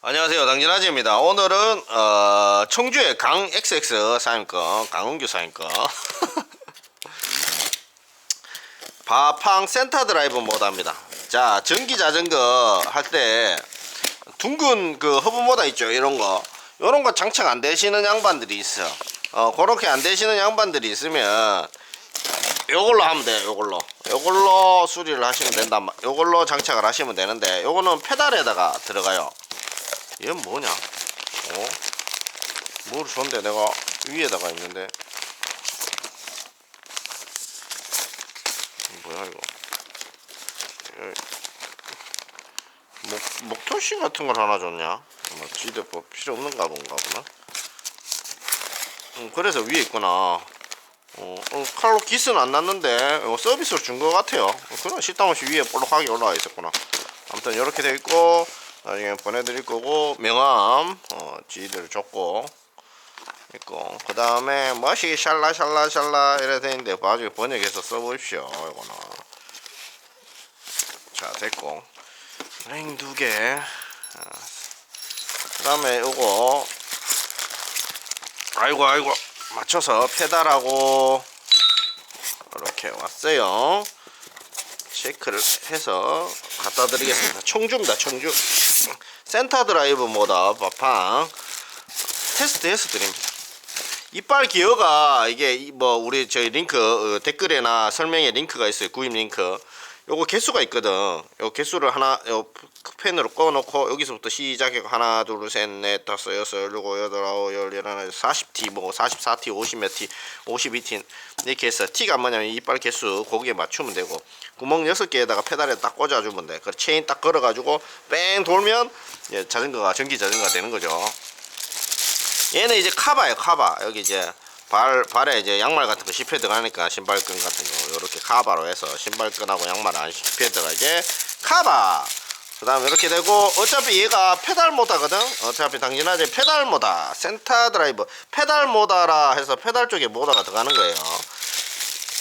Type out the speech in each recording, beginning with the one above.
안녕하세요. 당진아지입니다. 오늘은 어, 청주의 강 XX 사임거 강은규 사임거 바팡 센터 드라이브 모드입니다. 자 전기 자전거 할 때 둥근 그 허브 모드 있죠? 이런거. 요런거 장착 안 되시는 양반들이 있어 어 그렇게 안 되시는 양반들이 있으면 요걸로 하면 돼요 요걸로. 요걸로 수리를 하시면 말 요걸로 장착을 하시면 되는데 요거는 페달에다가 들어가요 얘는 뭐냐? 어? 뭘 줬는데 내가 위에다가 있는데 뭐야 이거 에, 목, 목토시 같은 걸 하나 줬냐? 뭐 지대 뭐 필요 없는가 본가 보나? 음, 그래서 위에 있구나 어, 어, 칼로 기스는 안 났는데 이거 서비스로 준 것 같아요 그냥 식당 없이 위에 볼록하게 올라와 있었구나 아무튼 이렇게 돼 있고 나중에 보내드릴 거고 명함 어, 지들 줬고 있고. 그 다음에 멋이 샬라 샬라 샬라 이래 되는데 나중에 번역해서 써보십시오. 이거는. 자 됐고. 랭 두개. 그 다음에 요거. 아이고 아이고. 맞춰서 페달하고 이렇게 왔어요. 체크를 해서 갖다 드리겠습니다. 청주입니다. 청주 센터 드라이브 모다 바팡 테스트 해서 드립니다. 이빨 기어가 이게 이뭐 우리 저희 링크 어, 댓글에나 설명에 링크가 있어요. 구입 링크 요거 개수가 있거든 요 개수를 하나 요 펜으로 꺼놓고 여기서부터 시작해 하나 둘 셋 넷 다섯 여섯 일곱 여덟 아홉 열 열하나 40T 뭐 44T 50몇 T 52T 이렇게 해서 T가 뭐냐면 이빨 개수 거기에 맞추면 되고 구멍 6개에다가 페달에 딱 꽂아주면 돼. 그 체인 딱 걸어가지고 뺑 돌면 이제 자전거가 전기 자전거가 되는 거죠. 얘는 이제 카바예요, 카바. 여기 이제 발 발에 이제 양말 같은 거 씹혀 들어가니까 신발끈 같은 거 이렇게 카바로 해서 신발끈하고 양말 안 씹혀 들어가게 카바. 그 다음 에 이렇게 되고 어차피 얘가 페달 모다거든. 어차피 당연하지 페달 모다, 센터 드라이브, 페달 모다라 해서 페달 쪽에 모다가 들어가는 거예요.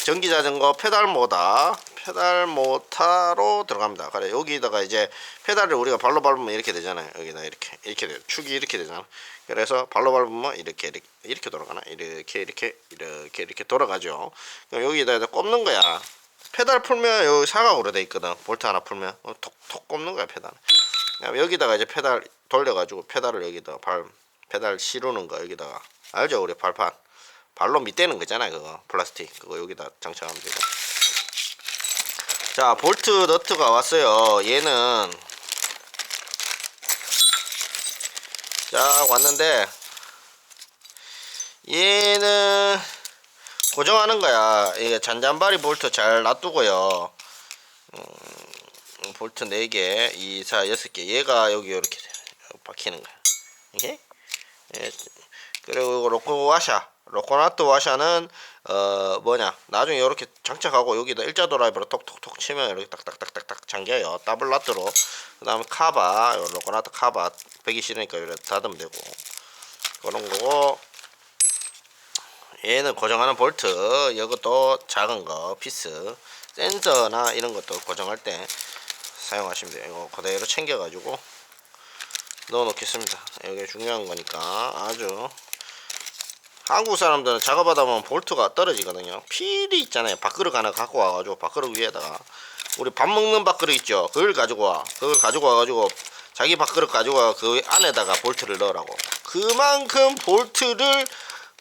전기 자전거 페달 모다 페달 모타로 들어갑니다. 그래 여기다가 이제 페달을 우리가 발로 밟으면 이렇게 되잖아요. 여기다 이렇게 이렇게 돼요. 축이 이렇게 되잖아. 그래서 발로 밟으면 이렇게 이렇게, 이렇게 돌아가나 이렇게 이렇게 이렇게 이렇게 돌아가죠. 여기다 꼽는 거야. 페달 풀면 여기 사각으로 돼 있거든. 볼트 하나 풀면 어, 톡톡 꼽는 거야 페달. 여기다가 이제 페달 돌려가지고 페달을 여기다가 발 페달 실으는 거 여기다가 알죠 우리 발판. 발로 밑대는 거잖아요 그거 플라스틱 그거 여기다 장착하면 되고 자 볼트 너트가 왔어요 얘는 자 왔는데 얘는 고정하는 거야. 이게 잔잔바리 볼트 잘 놔두고요. 음, 볼트 4개 2, 4, 6개. 얘가 여기 이렇게 박히는 거야. 이게? 예, 그리고 로코 와샤. 로코나트 와샤는 어 뭐냐. 나중에 이렇게 장착하고 여기다 일자 드라이버로 톡톡톡 치면 이렇게 딱딱딱딱딱 잠겨요. 더블 나트로. 그 다음에 카바 요 로코나트 카바 배기 싫으니까 이렇게 닫으면 되고. 그런 거고 얘는 고정하는 볼트 이것도 작은 거 피스 센서나 이런 것도 고정할 때 사용하시면 돼요. 이거 그대로 챙겨 가지고 넣어 놓겠습니다. 이게 중요한 거니까 아주 한국 사람들은 작업하다 보면 볼트가 떨어지거든요. 필이 있잖아요. 밥그릇 하나 갖고 와가지고 밥그릇 위에다가 우리 밥 먹는 밥그릇 있죠. 그걸 가지고 와. 그걸 가지고 와가지고 자기 밥그릇 가지고 와. 그 안에다가 볼트를 넣으라고. 그만큼 볼트를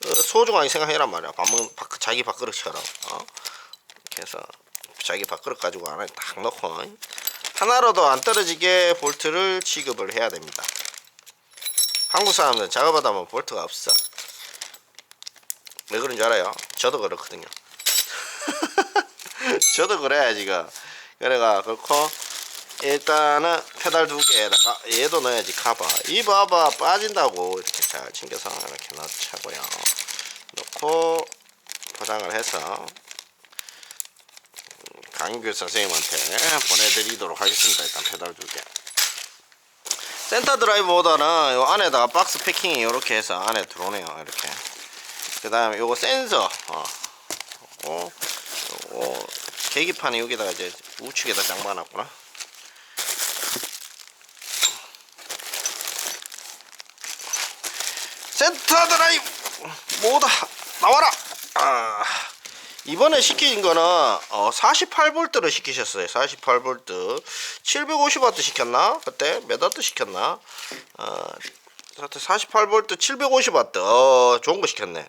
어, 소중하게 생각해란 말이야. 밥 먹는 밥, 자기 밥그릇처럼. 어? 그래서 자기 밥그릇 가지고 안에 딱 넣고 하나로도 안 떨어지게 볼트를 취급을 해야 됩니다. 한국 사람들은 작업하다 보면 볼트가 없어. 왜 그런 줄 알아요? 저도 그렇거든요. 저도 그래 지금. 그래가 그렇고 일단은 페달 두 개에다가 얘도 넣어야지 카바. 이 봐봐 빠진다고 이렇게 잘 챙겨서 이렇게 넣자고요. 넣고 포장을 해서 강규 선생님한테 보내드리도록 하겠습니다. 일단 페달 두 개. 센터 드라이브보다는 요 안에다가 박스 패킹이 이렇게 해서 안에 들어오네요. 이렇게. 그 다음에 요거 센서. 어. 요거, 요거 계기판이 여기다가 이제 우측에다 장만놨구나. 센터 드라이브! 뭐다 나와라! 아, 이번에 시킨 거는 어, 48V를 시키셨어요. 48V 750W 시켰나? 그때 몇 와트 시켰나? 어, 48V 750W 어, 좋은 거 시켰네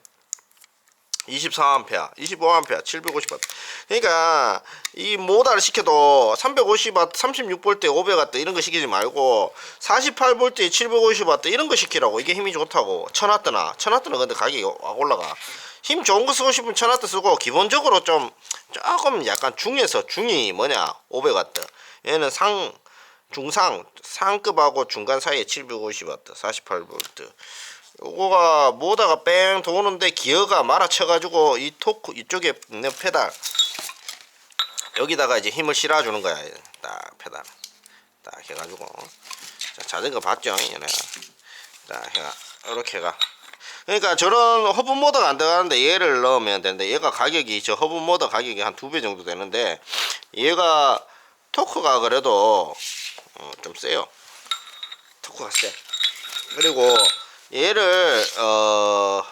24A, 25A, 750W. 그러니까 이 모다를 시켜도 350W, 36V, 500W 이런 거 시키지 말고 48V, 750W 이런 거 시키라고. 이게 힘이 좋다고. 1000W나. 1000W는 근데 가격이 확 올라가. 힘 좋은 거 쓰고 싶으면 1000W 쓰고 기본적으로 좀 조금 약간 중에서 중이 뭐냐? 500W. 얘는 상 중상 상급하고 중간 사이에 750W, 48V. 요거가 모다가 뺑 도는데 기어가 말아쳐가지고 이 토크 이쪽에 있는 페달 여기다가 이제 힘을 실어주는 거야 딱 페달. 딱 해가지고. 자, 자전거 봤죠 얘네. 딱 해가 이렇게 가. 그러니까 저런 허브 모드가 안 들어가는데 얘를 넣으면 되는데 얘가 가격이 저 허브 모드 가격이 한 두 배 정도 되는데 얘가 토크가 그래도 어, 좀 세요. 토크가 세. 그리고 얘를 어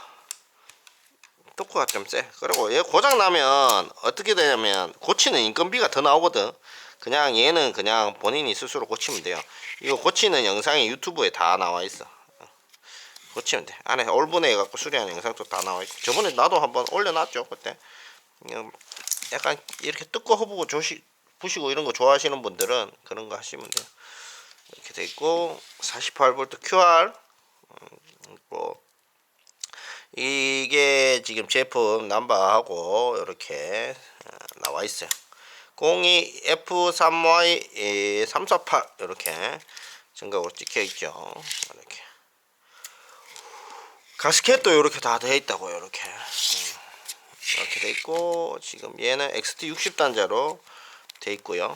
토크가 좀 세. 그리고 얘 고장 나면 어떻게 되냐면 고치는 인건비가 더 나오거든. 그냥 얘는 그냥 본인이 스스로 고치면 돼요. 이거 고치는 영상이 유튜브에 다 나와 있어. 고치면 돼. 안에 올분해 갖고 수리하는 영상도 다 나와 있고. 저번에 나도 한번 올려놨죠 그때. 약간 이렇게 뜯고 허브고 조시 부시고 이런 거 좋아하시는 분들은 그런 거 하시면 돼요. 이렇게 돼 있고 48V QR 뭐 이게 지금 제품 남바하고 이렇게 어, 나와 있어요. 02 F3Y 348 이렇게 증가로 찍혀 있죠. 이렇게 가스켓도 이렇게 다 되어 있다고 이렇게 음, 이렇게 돼 있고 지금 얘는 XT 60 단자로 돼 있고요.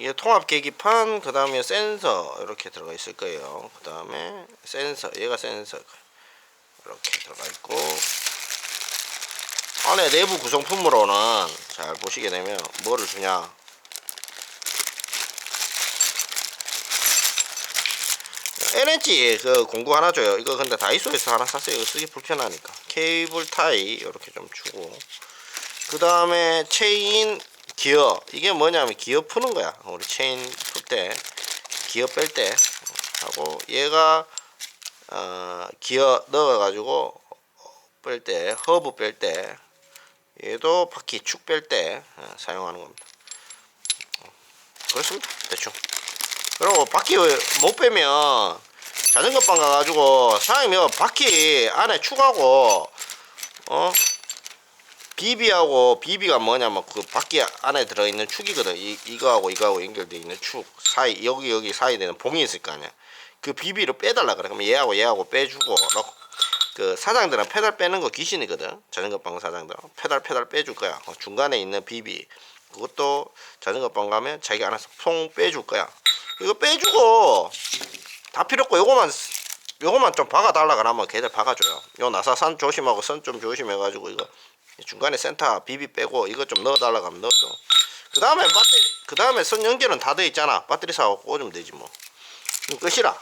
이게 통합 계기판 그 다음에 센서 이렇게 들어가 있을 거예요. 그 다음에 센서 얘가 센서. 이렇게 들어가 있고. 안에 내부 구성품으로는 잘 보시게 되면 뭐를 주냐? LNG 그 공구 하나 줘요. 이거 근데 다이소에서 하나 샀어요. 이거 쓰기 불편하니까. 케이블 타이 이렇게 좀 주고. 그 다음에 체인 기어 이게 뭐냐면 기어 푸는 거야. 우리 체인 풀 때 기어 뺄 때. 하고 얘가 어, 기어 넣어 가지고 뺄 때 허브 뺄 때 얘도 바퀴 축 뺄때 어, 사용하는 겁니다. 그렇습니다. 대충. 그리고 바퀴 못 빼면 자전거방 가가지고 사장님이 바퀴 안에 축하고 어 비비하고 비비가 뭐냐면 그 바퀴 안에 들어있는 축이거든. 이, 이거하고 이거하고 연결되어 있는 축 사이 여기 여기 사이에 되는 봉이 있을 거 아니야. 그 비비를 빼달라 그래. 그러면 얘하고 얘하고 빼주고 그 사장들은 페달 빼는 거 귀신이거든. 자전거방 사장들 페달 페달 빼줄 거야. 어, 중간에 있는 비비. 그것도 자전거방 가면 자기 알아서 퐁 빼줄 거야. 이거 빼주고 다 필요 없고 요거만 요거만 좀 박아달라 그러면 걔들 박아줘요. 요 나사산 조심하고 선 좀 조심해가지고 이거 중간에 센터 비비 빼고 이거 좀 넣어달라고 하면 넣어줘. 그 다음에 배터리 그 다음에 선 연결은 다 돼 있잖아. 배터리 사고 꽂으면 되지 뭐. 끝이라.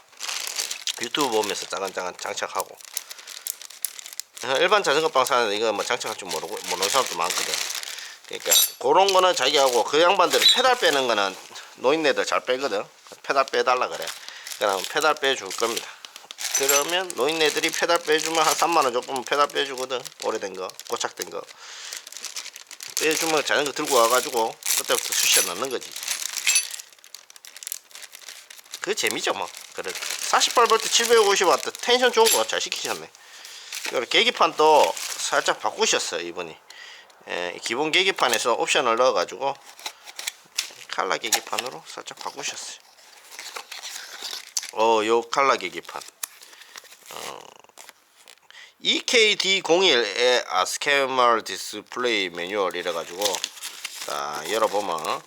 유튜브 보면서 짜간짜간 장착하고. 어, 일반 자전거 방 사는데 이거 뭐 장착할 줄 모르고 모르는 사람도 많거든. 그러니까 그런 거는 자기하고 그 양반들이 페달 빼는 거는 노인네들 잘 빼거든. 페달 빼달라 그래. 그럼 페달 빼줄 겁니다 그러면 노인네들이 페달 빼주면 한 3만원 조금 페달 빼주거든. 오래된 거 고착된 거. 빼주면 자전거 들고 와가지고 그때부터 수시에 넣는 거지. 그 재미죠 뭐. 그래. 48V 750W 텐션 좋은 거 잘 시키셨네. 그리고 계기판도 살짝 바꾸셨어요 이분이. 예, 기본 계기판에서 옵션을 넣어가지고 칼라 계기판으로 살짝 바꾸셨어요. 어, 요 칼라 계기판 E EKD01의 아스케멀 디스플레이 매뉴얼 이래가지고 자 열어보면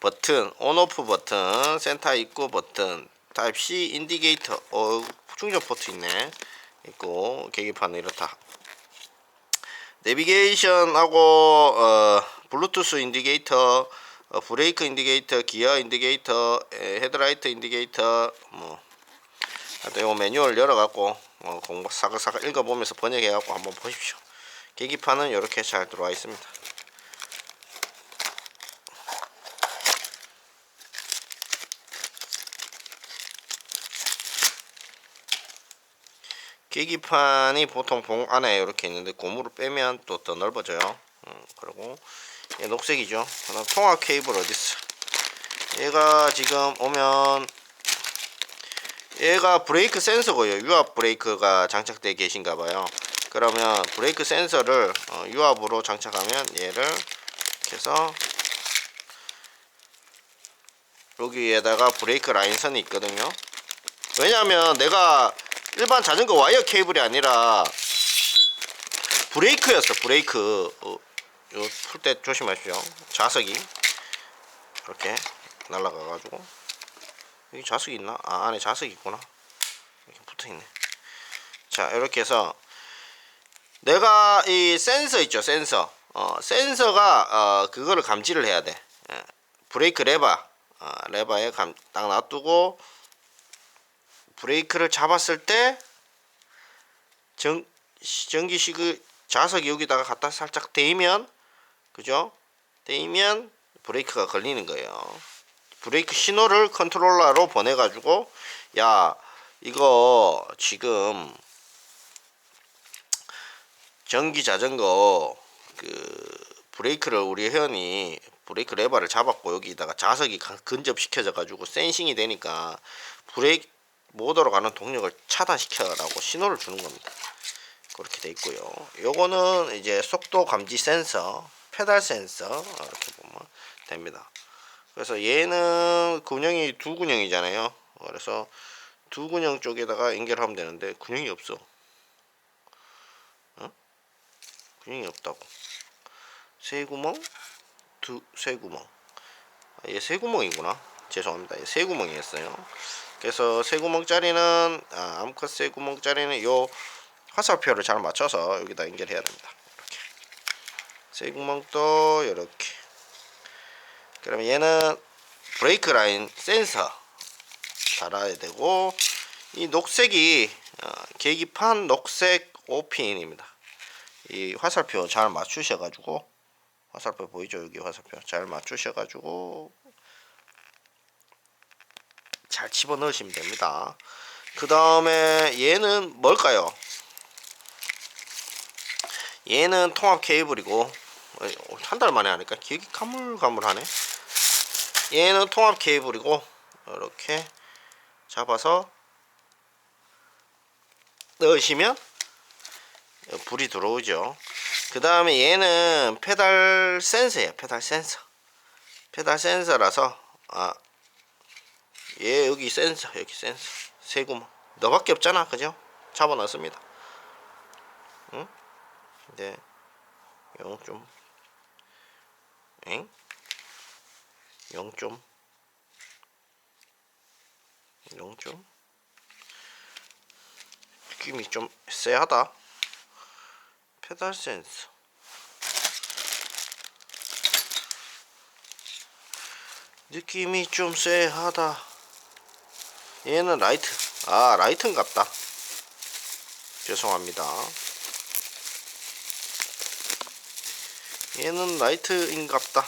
버튼 온오프 버튼 센터 입구 버튼 타입 C 인디게이터 어 충전 포트 있네. 있고 계기판은 이렇다. 내비게이션하고 어 블루투스 인디게이터 어, 브레이크 인디게이터, 기어 인디게이터, 에, 헤드라이트 인디게이터 뭐. 하여튼 요 매뉴얼 열어갖고 어, 공부 사각사각 읽어보면서 번역해갖고 한번 보십시오. 계기판은 이렇게 잘 들어와 있습니다. 계기판이 보통 봉 안에 이렇게 있는데 고무를 빼면 또 더 넓어져요. 음, 그리고 얘 녹색이죠. 그다음 통합 케이블 어디 있어? 얘가 지금 오면 얘가 브레이크 센서고요. 유압 브레이크가 장착되어 계신가 봐요. 그러면 브레이크 센서를 어, 유압으로 장착하면 얘를 이렇게 해서 여기에다가 브레이크 라인선이 있거든요. 왜냐하면 내가 일반 자전거 와이어 케이블이 아니라 브레이크였어 브레이크 어, 요풀 때 조심하십시오 자석이 이렇게 날아가 가지고 여기 자석이 있나? 아 안에 자석이 있구나 이렇게 붙어있네 자 이렇게 해서 내가 이 센서 있죠 센서 어, 센서가 어, 그거를 감지를 해야 돼 예. 브레이크 레버 어, 레버에 감, 딱 놔두고 브레이크를 잡았을 때 전, 전기식의 자석이 여기다가 갖다 살짝 대이면 그죠? 대이면 브레이크가 걸리는 거예요. 브레이크 신호를 컨트롤러로 보내가지고 야 이거 지금 전기 자전거 그 브레이크를 우리 회원이 브레이크 레버를 잡았고 여기다가 자석이 가- 근접시켜져 가지고 센싱이 되니까 브레이크 모드로 가는 동력을 차단시켜라고 신호를 주는 겁니다. 그렇게 돼 있고요. 요거는 이제 속도 감지 센서, 페달 센서 이렇게 보면 됩니다. 그래서 얘는 군형이 두 군형이잖아요. 그래서 두 군형 쪽에다가 연결하면 되는데 군형이 없어. 어? 군형이 없다고. 세 구멍, 두 세 구멍. 아, 얘세 구멍이구나. 죄송합니다. 얘세 구멍이었어요. 그래서 세 구멍짜리는 아, 암컷 세 구멍짜리는 요 화살표를 잘 맞춰서 여기다 연결해야 됩니다. 이렇게 세 구멍도 이렇게. 그러면 얘는 브레이크 라인 센서 달아야 되고 이 녹색이 어, 계기판 녹색 5핀입니다. 이 화살표 잘 맞추셔가지고 화살표 보이죠 여기 화살표 잘 맞추셔가지고 잘 집어 넣으시면 됩니다. 그 다음에 얘는 뭘까요? 얘는 통합 케이블이고 한 달 만에 하니까 기억이 가물가물하네. 얘는 통합 케이블이고 이렇게 잡아서 넣으시면 불이 들어오죠. 그 다음에 얘는 페달 센서예요. 페달 센서. 페달 센서라서 아 얘 여기 센서 여기 센서 세 구멍 너밖에 없잖아 그죠 잡아놨습니다 응 근데 영좀 엥? 영좀. 영좀. 느낌이 좀 쎄하다. 페달 센서 느낌이 좀 쎄하다. 얘는 라이트. 아 라이트인갑다. 죄송합니다. 얘는 라이트인갑다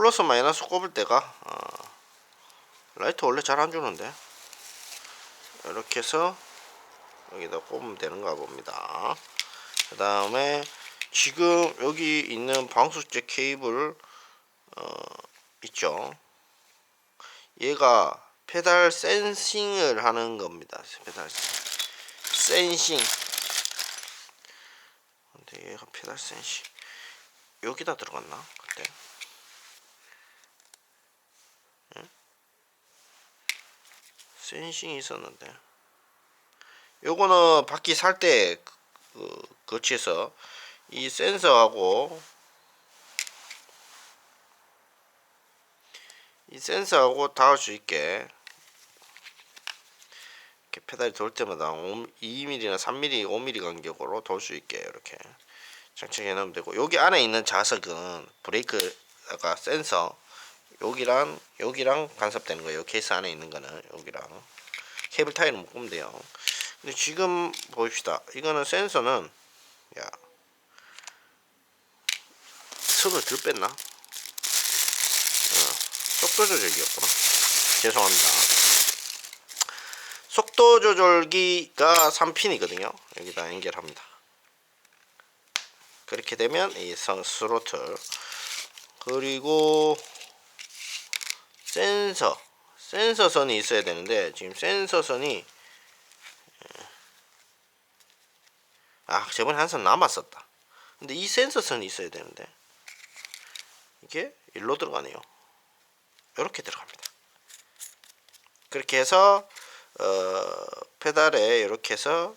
플러스 마이너스 꼽을 때가 어, 라이트 원래 잘 안 주는데 이렇게 해서 여기다 꼽으면 되는가 봅니다 그 다음에 지금 여기 있는 방수제 케이블 어, 있죠 얘가 페달 센싱을 하는 겁니다. 페달 센싱. 근데 얘가 페달 센싱 여기다 들어갔나 그때? 센싱이 있었는데. 요거는 바퀴 살때 그, 거치해서 이 센서하고 이 센서하고 닿을 수 있게 이렇게 페달이 돌 때마다 2mm나 3mm, 5mm 간격으로 돌 수 있게 이렇게 장착해 놓으면 되고 여기 안에 있는 자석은 브레이크 아까 센서 여기랑 여기랑 간섭되는 거예요. 케이스 안에 있는 거는 여기랑 케이블 타이를 묶으면 돼요. 근데 지금 보입시다. 이거는 센서는 야 선을 들 뺐나? 어, 속도 조절기였구나. 죄송합니다. 속도 조절기가 3핀이거든요. 여기다 연결합니다. 그렇게 되면 이 선 스로틀 그리고 센서 센서 선이 있어야 되는데 지금 센서 선이 예. 아 저번에 한 선 남았었다. 근데 이 센서 선이 있어야 되는데 이게 일로 들어가네요. 이렇게 들어갑니다. 그렇게 해서 어, 페달에 이렇게 해서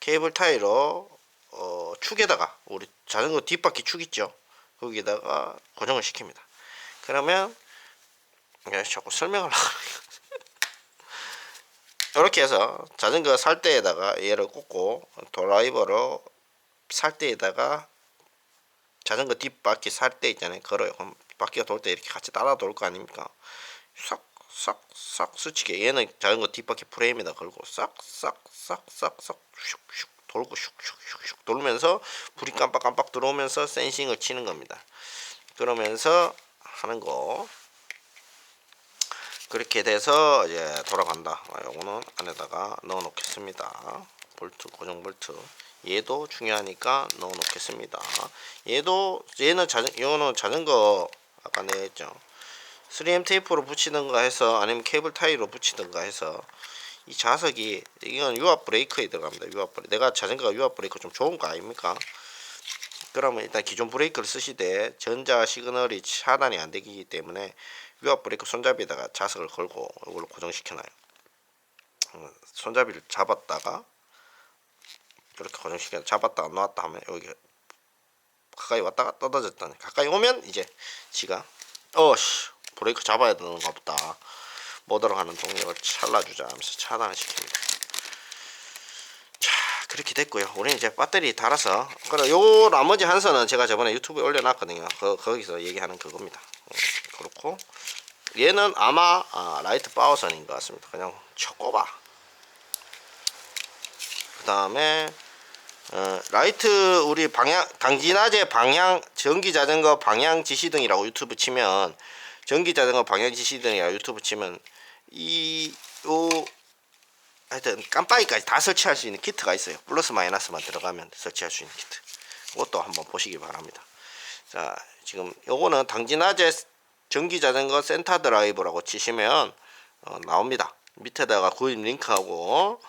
케이블 타이로 어, 축에다가 우리 자전거 뒷바퀴 축 있죠. 거기다가 고정을 시킵니다. 그러면 야, 자꾸 설명하려고 이렇게 해서 자전거 살 때에다가 얘를 꽂고 드라이버로 살 때에다가 자전거 뒷바퀴 살 때 있잖아요. 걸어요. 그럼 바퀴가 돌 때 이렇게 같이 따라 돌 거 아닙니까? 싹싹싹 스치게 얘는 자전거 뒷바퀴 프레임에다 걸고 싹싹싹싹싹 슉슉 돌고 슉슉슉슉 돌면서 불이 깜빡깜빡 들어오면서 센싱을 치는 겁니다. 그러면서 하는 거 그렇게 돼서 이제 돌아간다. 아, 요거는 안에다가 넣어 놓겠습니다. 볼트 고정 볼트. 얘도 중요하니까 넣어 놓겠습니다. 얘도 얘는 자전 이거는 자전거 아까 내했죠. 3M 테이프로 붙이든가 해서 아니면 케이블 타이로 붙이든가 해서 이 자석이 이건 유압 브레이크에 들어갑니다. 유압 브레이크. 내가 자전거가 유압 브레이크 좀 좋은 거 아닙니까? 그러면 일단 기존 브레이크를 쓰시되 전자 시그널이 차단이 안 되기 때문에 유압 브레이크 손잡이에다가 자석을 걸고 이걸로 고정시켜놔요. 어, 손잡이를 잡았다가 이렇게 고정시켜 잡았다가 놓았다 하면 여기 가까이 왔다가 떨어졌다니 가까이 오면 이제 지가 어씨 브레이크 잡아야 되는가 보다 못 들어가는 동력을 찰라주자 하면서 차단을 시킵니다. 자 그렇게 됐고요. 우리는 이제 배터리 달아서 그래 요 나머지 한 선은 제가 저번에 유튜브에 올려놨거든요. 그, 거기서 얘기하는 그겁니다. 어, 그렇고 얘는 아마 아, 라이트 파워선인 것 같습니다. 그냥 초코바. 그 다음에 어, 라이트 우리 방향 강진화제 방향 전기 자전거 방향 지시등이라고 유튜브 치면 전기 자전거 방향 지시등이라고 유튜브 치면 이요 하여튼 깜빡이까지 다 설치할 수 있는 키트가 있어요. 플러스 마이너스만 들어가면 설치할 수 있는 키트. 그것도 한번 보시기 바랍니다. 자, 지금 요거는 당진화제 전기 자전거 센터 드라이브라고 치시면 어, 나옵니다. 밑에다가 구입 링크하고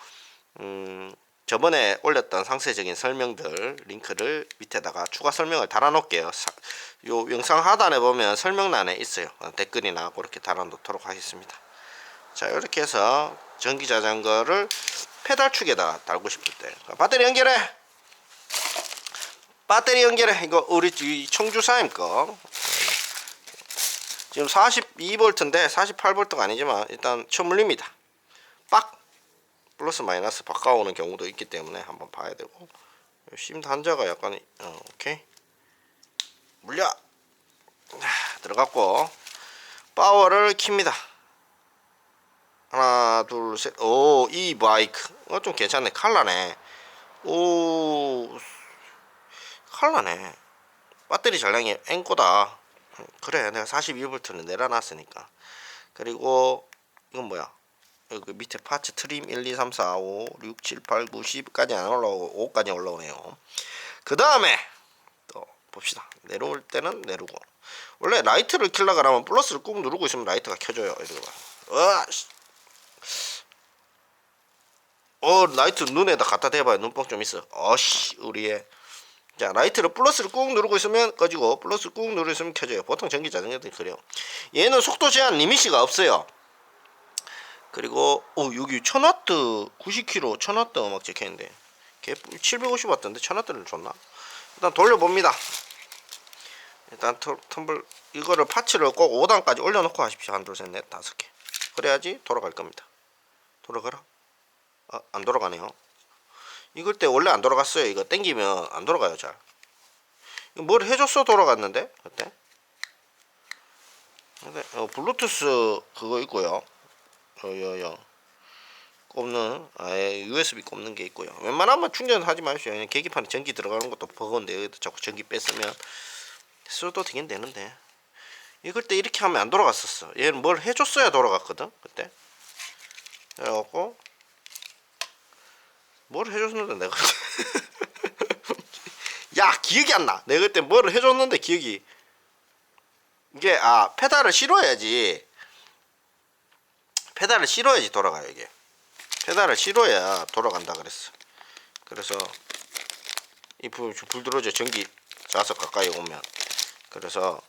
음, 저번에 올렸던 상세적인 설명들 링크를 밑에다가 추가 설명을 달아 놓을게요. 사- 요 영상 하단에 보면 설명란에 있어요. 어, 댓글이나 그렇게 달아 놓도록 하겠습니다. 자 이렇게 해서 전기 자전거를 페달 축에다 달고 싶을 때 배터리 연결해 배터리 연결해 이거 우리 이 청주사임 거 지금 42V인데 48V가 아니지만 일단 처물립니다. 빡! 플러스 마이너스 바꿔오는 경우도 있기 때문에 한번 봐야 되고 심 단자가 약간 어, 오케이. 물려! 자, 들어갔고 파워를 킵니다. 하나 둘셋오이 바이크. 어 좀 괜찮네. 칼라네. 오 칼라네. 배터리 전량이 앵꼬다. 음, 그래 내가 42V는 내려놨으니까. 그리고 이건 뭐야? 여기 밑에 파츠 트림 1, 2, 3, 4, 5, 6, 7, 8, 9, 10까지 안 올라오고 5까지 올라오네요. 그 다음에 또 봅시다. 내려올 때는 내리고. 원래 라이트를 킬라 그러면 플러스를 꾹 누르고 있으면 라이트가 켜져요. 이거 봐. 어, 어 라이트 눈에다 갖다 대봐요. 눈뽕 좀 있어. 어씨 우리의 자 라이트를 플러스를 꾹 누르고 있으면 꺼지고 플러스 꾹 누르고 있으면 켜져요. 보통 전기 자전거들이 그래요. 얘는 속도 제한 리미시가 없어요. 그리고 어 여기 1000W 90kg 1000W 음악 적혀있는데. 걔 750W인데 1000W를 줬나? 일단 돌려봅니다. 일단 터, 텀블 이거를 파츠를 꼭 5단까지 올려놓고 하십시오. 한 둘 셋 넷 다섯 개. 그래야지 돌아갈 겁니다. 돌아가라. 아, 안 돌아가네요 이걸 때 원래 안 돌아갔어요. 이거 땡기면 안 돌아가요 잘. 뭘 해줬어 돌아갔는데? 그때? 근데 어, 블루투스 그거 있고요. 여여여. 꼽는 아예 USB 꼽는 게 있고요. 웬만하면 충전하지 마십시오. 그냥 계기판에 전기 들어가는 것도 버거운데 여기다 자꾸 전기 뺐으면. 써도 되긴 되는데. 이걸 때 이렇게 하면 안 돌아갔었어. 얘는 뭘 해줬어야 돌아갔거든 그때. 그래갖고 뭘 해줬는데 내가 야 기억이 안 나. 내가 그때 뭐를 해줬는데 기억이 이게 아 페달을 실어야지 페달을 실어야지 돌아가요 이게 페달을 실어야 돌아간다 그랬어. 그래서 이불 불 들어져 전기 자석 가까이 오면 그래서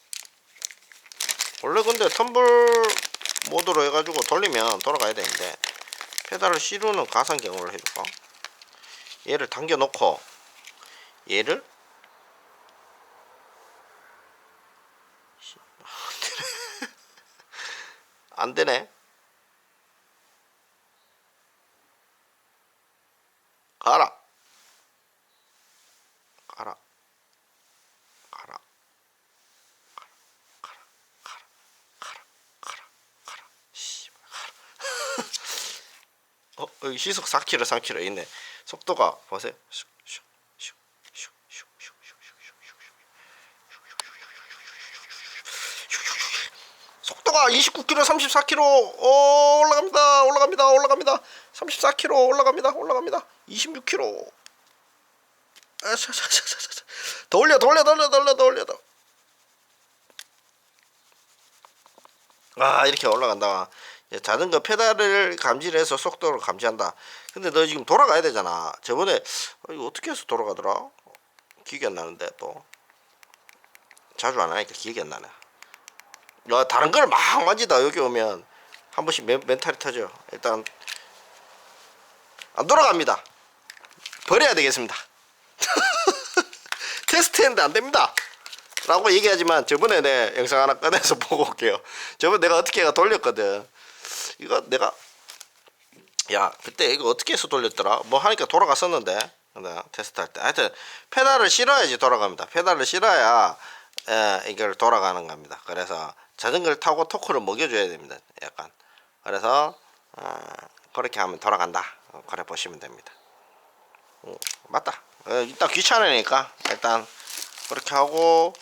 원래 근데 텀블 모드로 해가지고 돌리면 돌아가야 되는데 페달을 실으는 가상 경우를 해줄까? 얘를 당겨 놓고 얘를 안 되네. 가라. 가라. 가라. 가라. 가라. 가라. 가라. 가라. 가라. 씨발 가라. 어, 여기 시속 4km, 3km 있네. 속도가 보세요. 속도가 29km, 34km 올라갑니다. 올라갑니다. 올라갑니다. 34km 올라갑니다. 올라갑니다. 26km. 더 올려, 더 올려, 더 올려, 더 올려, 더 올려. 아 이렇게 올라간다. 이제 자전거 페달을 감지를 해서 속도를 감지한다. 근데 너 지금 돌아가야 되잖아. 저번에 어, 이거 어떻게 해서 돌아가더라? 기억이 안 나는데 또 자주 안 하니까 기억이 안 나네. 야 다른 거를 막 만지다 여기 오면 한 번씩 멘, 멘탈이 터져. 일단 안 돌아갑니다. 버려야 되겠습니다. 테스트했는데 안 됩니다. 라고 얘기하지만 저번에 내 영상 하나 꺼내서 보고 올게요. 저번에 내가 어떻게 해가 돌렸거든. 이거 내가 야 그때 이거 어떻게 해서 돌렸더라? 뭐 하니까 돌아갔었는데 내가 테스트 할 때 하여튼 페달을 실어야지 돌아갑니다. 페달을 실어야 에, 이걸 돌아가는 겁니다. 그래서 자전거를 타고 토크를 먹여줘야 됩니다. 약간 그래서 어, 그렇게 하면 돌아간다. 어, 그래 보시면 됩니다. 음, 맞다. 어, 일단 귀찮으니까 일단 그렇게 하고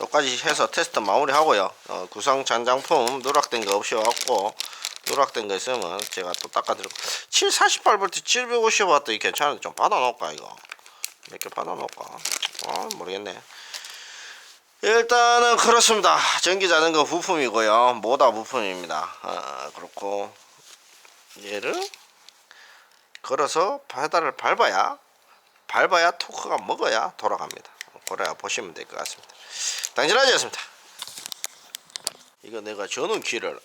여기까지 해서 테스트 마무리하고요. 어, 구성 잔장품 누락된 거 없이 왔고 누락된 거 있으면 제가 또 닦아드리고. 7 48V 750W 괜찮은데 좀 받아놓을까 이거? 이렇게 받아놓을까? 아 모르겠네. 일단은 그렇습니다. 전기 자전거 부품이고요. 모다 부품입니다. 아, 그렇고. 얘를 걸어서 페달을 밟아야 밟아야 토크가 먹어야 돌아갑니다. 그래야 보시면 될 것 같습니다. 당진하지 않습니다. 이거 내가 저는 키를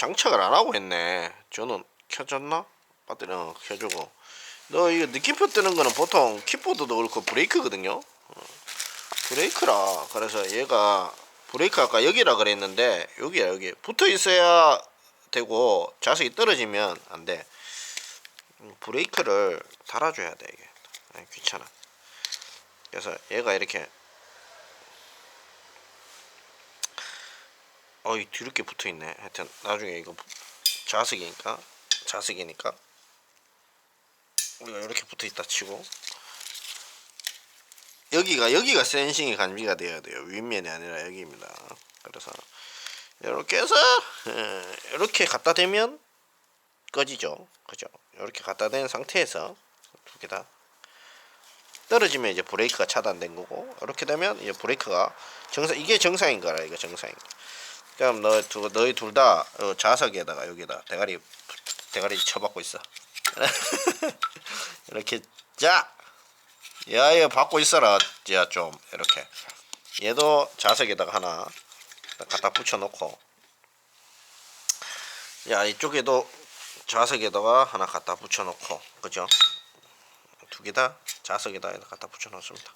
장착을 안 하고 했네. 저는 켜졌나? 배터리 어, 켜주고. 너 이거 느낌표 뜨는 거는 보통 킥보드도 그렇고 브레이크거든요. 어, 브레이크라. 그래서 얘가 브레이크 아까 여기라 그랬는데 여기야 여기 붙어 있어야 되고 자석이 떨어지면 안 돼. 음, 브레이크를 달아줘야 돼 이게. 아니, 귀찮아. 그래서 얘가 이렇게 어이 뒤렇게 붙어 있네. 하여튼 나중에 이거 자석이니까 자석이니까 우리가 이렇게 붙어 있다 치고 여기가 여기가 센싱이 감지가 돼야 돼요. 윗면이 아니라 여기입니다. 그래서 이렇게 해서 예, 이렇게 갖다 대면 꺼지죠. 그죠? 이렇게 갖다 댄 상태에서 두 개 다 떨어지면 이제 브레이크가 차단된 거고 이렇게 되면 이제 브레이크가 정상 이게 정상인 거라 이거 정상인 거. 그럼 너 두, 너희 둘다 자석에다가 여기다 대가리 대가리 쳐박고 있어. 이렇게 자, 야 이거 받고 있어라, 야 좀 이렇게. 얘도 자석에다가 하나 갖다 붙여놓고, 야 이쪽에도 자석에다가 하나 갖다 붙여놓고, 그죠? 두 개다 자석에다 갖다 붙여놓습니다.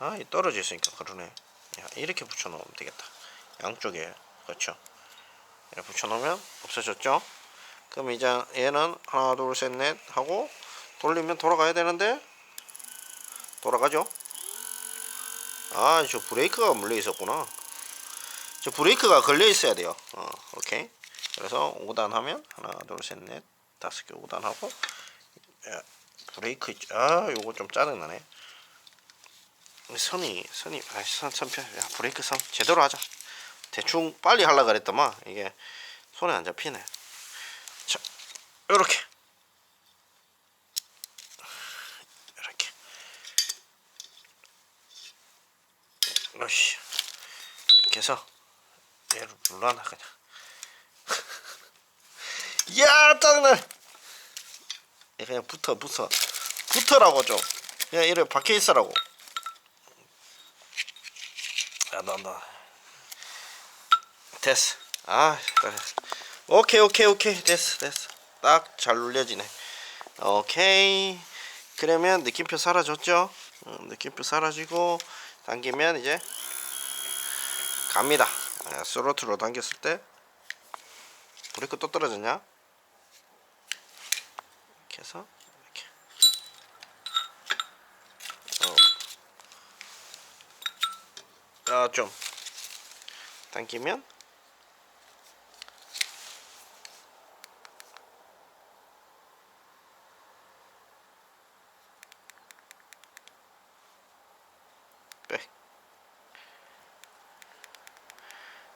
아, 이 떨어져 있으니까 그러네. 야 이렇게 붙여놓으면 되겠다. 양쪽에. 그렇죠. 이렇게 붙여놓으면 없어졌죠. 그럼 이제 얘는 하나 둘 셋 넷 하고 돌리면 돌아가야 되는데 돌아가죠. 아, 저 브레이크가 물려 있었구나. 저 브레이크가 걸려 있어야 돼요. 어, 오케이. 그래서 5단 하면 하나, 둘, 셋, 넷, 다섯 개 5단 하고 야, 브레이크. 아, 요거 좀 짜증나네. 선이 선이 아, 선 선편. 야, 브레이크 선 제대로 하자. 대충 빨리 하려 그랬더만 이게 손에 안 잡히네. 자, 요렇게. 이렇게. 어씨. 이렇게 해서 얘를 눌러놔 그냥. 야 짜증나. 얘 그냥 붙어 붙어 붙어라고 좀. 그냥 이래 박혀 있으라고. 야너 너. 됐어. 아 그래. 오케이 오케이 오케이 됐어 됐어. 딱 잘 눌려지네. 오케이. 그러면 느낌표 사라졌죠? 음, 느낌표 사라지고 당기면 이제 갑니다. 아, 스로틀로 당겼을 때 브레이크 또 떨어졌냐? 이렇게 해서 이렇게 어. 아, 좀 당기면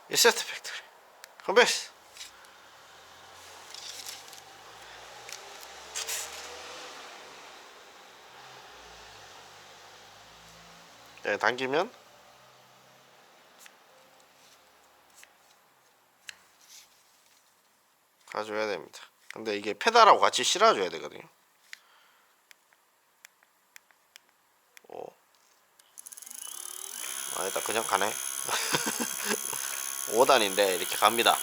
리세트 팩토리 컴베이스 네, 당기면 가줘야 됩니다. 근데 이게 페달하고 같이 실어줘야 되거든요. 오. 아니다 그냥 가네. 5단인데 이렇게 갑니다.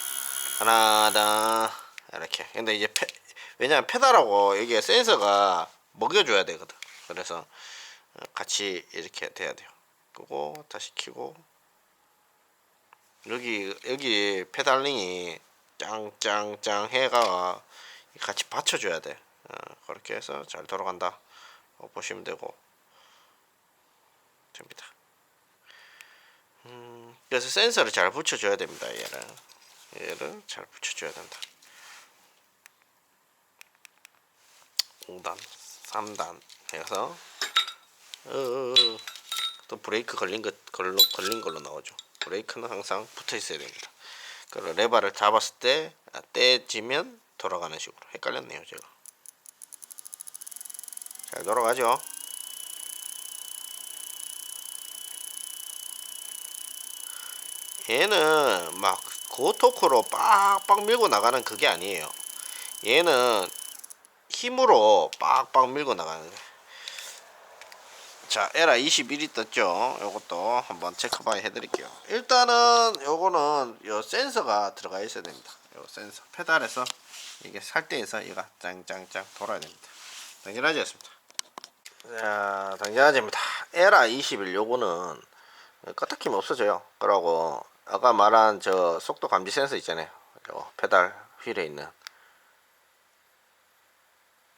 하나 다 이렇게. 근데 이제 페, 왜냐면 페달하고 이게 센서가 먹여줘야 되거든. 그래서 어, 같이 이렇게 돼야 돼요. 끄고 다시 켜고 여기 여기 페달링이 짱짱짱 해가 같이 받쳐줘야 돼. 어, 그렇게 해서 잘 돌아간다. 어, 보시면 되고 됩니다. 음, 그래서 센서를 잘 붙여줘야 됩니다. 얘를 얘를 잘 붙여줘야 된다. 5단, 3단 해서 어, 어, 어. 또 브레이크 걸린 것 걸로 걸린 걸로 나오죠. 브레이크는 항상 붙어 있어야 됩니다. 그 레바를 잡았을 때 아, 떼지면 돌아가는 식으로 헷갈렸네요 제가. 잘 돌아가죠. 얘는 막 고토크로 빡빡 밀고 나가는 그게 아니에요. 얘는 힘으로 빡빡 밀고 나가는. 자, 에라 21이 떴죠. 요것도 한번 체크 바이 해드릴게요. 일단은 요거는 요 센서가 들어가 있어야 됩니다. 요 센서 페달에서 이게 살 때에서 얘가 짱짱짱 돌아야 됩니다. 당연하지 않습니다. 자, 당연하지입니다. 에라 21 요거는 껐다키면 없어져요. 그러고 아까 말한 저 속도 감지 센서 있잖아요. 요 페달 휠에 있는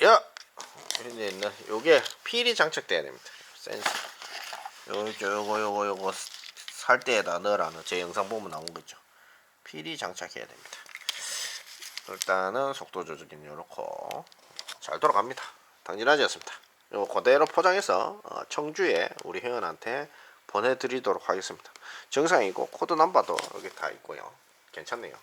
야 휠에 있는 요게 필이 장착돼야 됩니다. 센서 요거 요거 요거 요거 살 때에다 넣으라는 제 영상 보면 나온 거죠. 필이 장착해야 됩니다. 일단은 속도 조절기는 요렇고 잘 돌아갑니다. 당진하지 않습니다. 요거 그대로 포장해서 어, 청주에 우리 회원한테 보내드리도록 하겠습니다. 정상이고 코드 넘버도 여기 다 있고요. 괜찮네요.